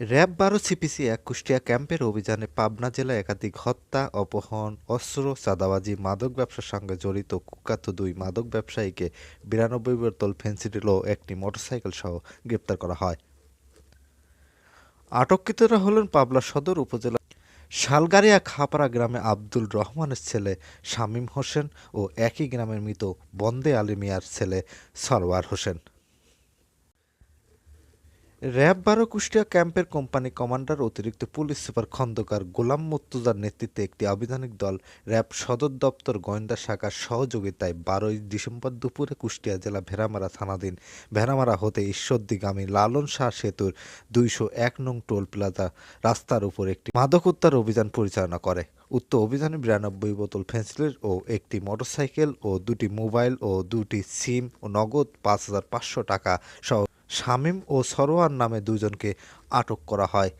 RAB বারো CPC এক কুষ্টিয়া ক্যাম্পের অভিযানে পাবনা জেলায় একাধিক হত্যা, অপহরণ, অস্ত্র, চাঁদাবাজি, মাদক ব্যবসার সঙ্গে জড়িত কুখ্যাত দুই মাদক ব্যবসায়ীকে বিরানব্বই বোতল ফেন্সিডিল ও একটি মোটরসাইকেল সহ গ্রেপ্তার করা হয়। আটককৃতরা হলেন পাবনা সদর উপজেলা শালগারিয়া খাপাড়া গ্রামে আব্দুল রহমানের ছেলে শামীম হোসেন ও একই গ্রামের মৃত বন্দে আলী মিয়ার ছেলে সরওয়ার হোসেন। র্যাব বারো কুষ্টিয়া ক্যাম্পের কোম্পানি কমান্ডার অতিরিক্ত পুলিশ সুপার খন্দকার গোলাম মুর্তুজার নেতৃত্বে একটি আবিধানিক দল র্যাব সদর দপ্তর গোয়েন্দা শাখার সহযোগিতায় বারোই ডিসেম্বর দুপুরে কুষ্টিয়া জেলা ভেড়ামারা থানাধীন ভেড়ামারা হতে ঈশ্বরদীগামী লালন শাহ সেতুর দুইশো এক নং টোল প্লাজা রাস্তার উপর একটি মাদক উদ্ধার অভিযান পরিচালনা করে। উক্ত অভিযানে বিরানব্বই বোতল ফেন্সিলের ও একটি মোটরসাইকেল ও দুটি মোবাইল ও দুটি সিম ও নগদ পাঁচ হাজার পাঁচশো টাকা সহ শামীম ও সরোয়ার নামে দুজনকে আটক করা হয়।